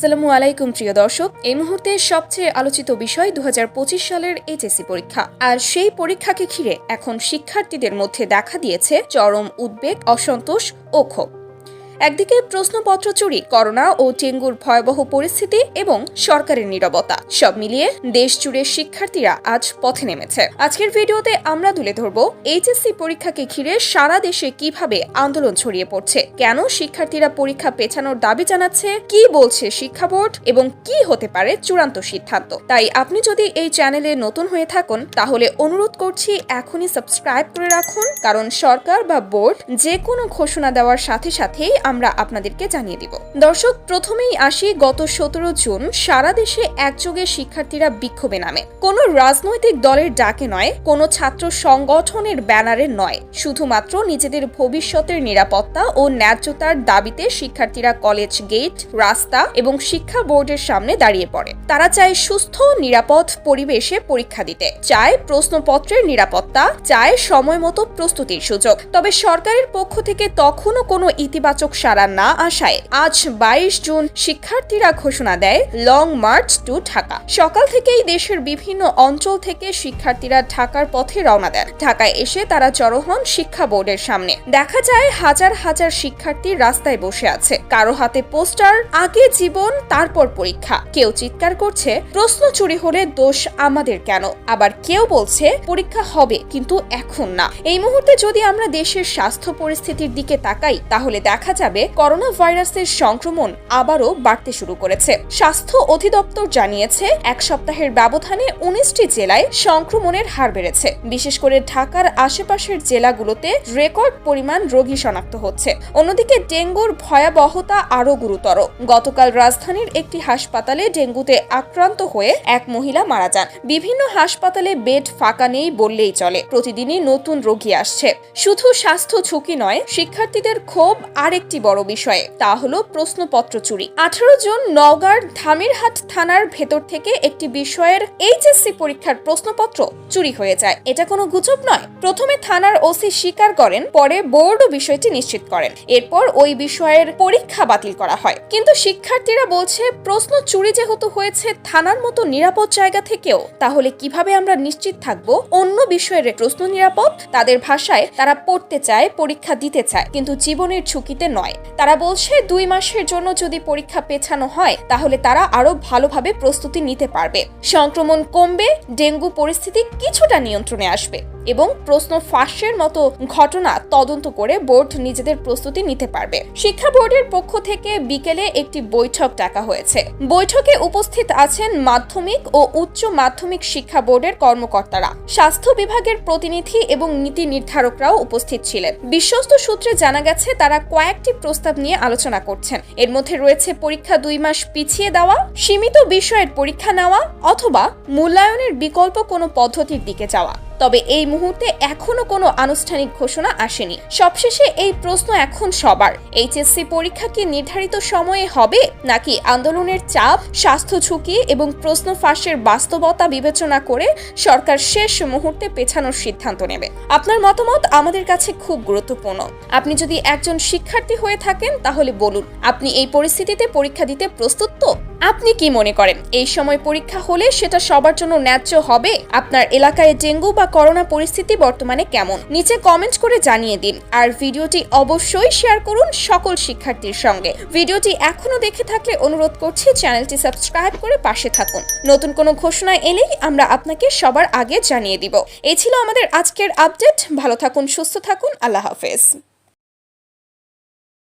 সালামু আলাইকুম, প্রিয় দর্শক। এই মুহূর্তে সবচেয়ে আলোচিত বিষয় দু হাজার পঁচিশ সালের এইচএসসি পরীক্ষা। আর সেই পরীক্ষাকে ঘিরে এখন শিক্ষার্থীদের মধ্যে দেখা দিয়েছে চরম উদ্বেগ, অসন্তোষ ও ক্ষোভ। একদিকে প্রশ্নপত্র চুরি, করোনা ও ডেঙ্গুর ভয়াবহ পরিস্থিতি এবং সরকারের নীরবতা। সব মিলিয়ে দেশ জুড়ে শিক্ষার্থীরা আজ পথে নেমেছে। আজকের ভিডিওতে আমরা তুলে ধরব এইচএসসি পরীক্ষাকে ঘিরে সারা দেশে কীভাবে আন্দোলন ছড়িয়ে পড়ছে, কেন শিক্ষার্থীরা পরীক্ষা পেছানোর দাবি জানাচ্ছে, কি বলছে শিক্ষা বোর্ড এবং কি হতে পারে চূড়ান্ত সিদ্ধান্ত। তাই আপনি যদি এই চ্যানেলে নতুন হয়ে থাকুন, তাহলে অনুরোধ করছি এখনই সাবস্ক্রাইব করে রাখুন, কারণ সরকার বা বোর্ড যে কোনো ঘোষণা দেওয়ার সাথে সাথেই আমরা আপনাদেরকে জানিয়ে দিব। দর্শক, প্রথমেই আসি গত সতেরো জুন সারা দেশে একযোগে শিক্ষার্থীরা বিক্ষোভে নামে। কোনো রাজনৈতিক দলের ডাকে নয়, কোনো ছাত্র সংগঠনের ব্যানারে নয়। শুধুমাত্র নিজেদের ভবিষ্যতের নিরাপত্তা ও ন্যায্যতার দাবিতে শিক্ষার্থীরা কলেজ গেট, রাস্তা এবং শিক্ষা বোর্ডের সামনে দাঁড়িয়ে পড়ে। তারা চায় সুস্থ, নিরাপদ পরিবেশে পরীক্ষা দিতে। চায় প্রশ্নপত্রের নিরাপত্তা, চায় সময় মতো প্রস্তুতির সুযোগ। তবে সরকারের পক্ষ থেকে তখনও কোনো ইতিবাচক সাড়া না আসায় আজ বাইশ জুন শিক্ষার্থীরা ঘোষণা দেয় লং মার্চ টু ঢাকা। সকাল থেকেই দেশের বিভিন্ন অঞ্চল থেকে শিক্ষার্থীরা ঢাকার পথে রওনা দেন। ঢাকায় এসে তারা জড়ো হন শিক্ষা বোর্ডের সামনে। দেখা যায় হাজার হাজার শিক্ষার্থী রাস্তায় বসে আছে। কারও হাতে পোস্টার, আগে জীবন, তারপর পরীক্ষা। কেউ চিৎকার করছে, প্রশ্ন চুরি হলে দোষ আমাদের কেন? আবার কেউ বলছে, পরীক্ষা হবে, কিন্তু এখন না। এই মুহূর্তে যদি আমরা দেশের স্বাস্থ্য পরিস্থিতির দিকে তাকাই, তাহলে দেখা যাবে করোনা ভাইরাসের সংক্রমণ আবারও বাড়তে শুরু করেছে। স্বাস্থ্য অধিদপ্তর জানিয়েছে, এক সপ্তাহের ব্যবধানে উনিশটি জেলায় সংক্রমণের হার বেড়েছে। বিশেষ করে ঢাকার আশেপাশের জেলাগুলোতে রেকর্ড পরিমাণ রোগী শনাক্ত হচ্ছে। অন্যদিকে ডেঙ্গুর ভয়াবহতা আরও গুরুতর। গতকাল রাজধানীর একটি হাসপাতালে ডেঙ্গুতে আক্রান্ত হয়ে এক মহিলা মারা যান। বিভিন্ন হাসপাতালে বেড ফাঁকা নেই বললেই চলে। প্রতিদিনই নতুন রোগী আসছে। শুধু স্বাস্থ্য ঝুঁকি নয়, শিক্ষার্থীদের ক্ষোভ আরেকটি বড় বিষয়ে, তা হলো প্রশ্নপত্র চুরি। আঠারো জন নওগাঁর ধামিরহাট থানার ভেতর থেকে একটি বিষয়ের এইচএসসি পরীক্ষার প্রশ্নপত্র চুরি হয়ে যায়। এটা কোনো গুজব নয়। প্রথমে থানার ওসি স্বীকার করেন, পরে বোর্ডও বিষয়টি নিশ্চিত করেন। এরপর ওই বিষয়ের পরীক্ষা বাতিল করা হয়। কিন্তু শিক্ষার্থীরা বলছে, প্রশ্ন চুরি যেহেতু হয়েছে থানার মতো নিরাপদ জায়গা থেকেও, তাহলে কীভাবে আমরা নিশ্চিত থাকব? অন্য বিষয়ের প্রশ্ন নিরাপদ, তাদের ভাষায় তারা পড়তে চায়, পরীক্ষা দিতে চায়, কিন্তু জীবনের ঝুঁকিতে নয়। তারা বলছে, দুই মাসের জন্য যদি পরীক্ষা পেছানো হয়, তাহলে তারা আরও ভালোভাবে প্রস্তুতি নিতে পারবে। সংক্রমণ কমবে, ডেঙ্গু পরিস্থিতি কিছুটা নিয়ন্ত্রণে আসবে। এবং প্রশ্ন ফাঁসের মতো ঘটনা তদন্ত করে বোর্ড নিজেদের প্রস্তুতি নিতে পারবে। শিক্ষা বোর্ডের পক্ষ থেকে বিকেলে একটি বৈঠক ডাকা হয়েছে। বৈঠকে উপস্থিত আছেন মাধ্যমিক ও উচ্চ মাধ্যমিক শিক্ষা বোর্ডের কর্মকর্তারা। স্বাস্থ্য বিভাগের প্রতিনিধি এবং নীতি নির্ধারকরাও উপস্থিত ছিলেন। বিশ্বস্ত সূত্রে জানা গেছে, তারা কয়েকটি প্রস্তাব নিয়ে আলোচনা করছেন। এর মধ্যে রয়েছে পরীক্ষা দুই মাস পিছিয়ে দেওয়া, সীমিত বিষয়ের পরীক্ষা নেওয়া অথবা মূল্যায়নের বিকল্প কোনো পদ্ধতির দিকে যাওয়া। তবে এই মুহূর্তে এখনও কোনো আনুষ্ঠানিক ঘোষণা আসেনি। সবশেষে এই প্রশ্ন এখন সবার। এইচএসসি পরীক্ষা কি নির্ধারিত সময়ে হবে, নাকি আন্দোলনের চাপ, স্বাস্থ্য ঝুঁকি এবং প্রশ্ন ফাঁসের বাস্তবতা বিবেচনা করে সরকার শেষ মুহূর্তে পেছানোর সিদ্ধান্ত নেবে? আপনার মতামত আমাদের কাছে খুব গুরুত্বপূর্ণ। আপনি যদি একজন শিক্ষার্থী হয়ে থাকেন, তাহলে বলুন, আপনি এই পরিস্থিতিতে পরীক্ষা দিতে প্রস্তুত তো? আপনি কি মনে করেন, এই সময় পরীক্ষা হলে সেটা সবার জন্য ন্যায্য হবে? আপনার এলাকায় ডেঙ্গু বা করোনা পরিস্থিতি বর্তমানে কেমন? নিচে কমেন্ট করে জানিয়ে দিন। আর ভিডিওটি অবশ্যই শেয়ার করুন সকল শিক্ষার্থীর সঙ্গে। ভিডিওটি এখনও দেখে থাকলে অনুরোধ করছি চ্যানেলটি সাবস্ক্রাইব করে পাশে থাকুন। নতুন কোনো ঘোষণা এলেই আমরা আপনাকে সবার আগে জানিয়ে দিব। এই ছিল আমাদের আজকের আপডেট ভালো থাকুন, সুস্থ থাকুন। আল্লাহ হাফেজ।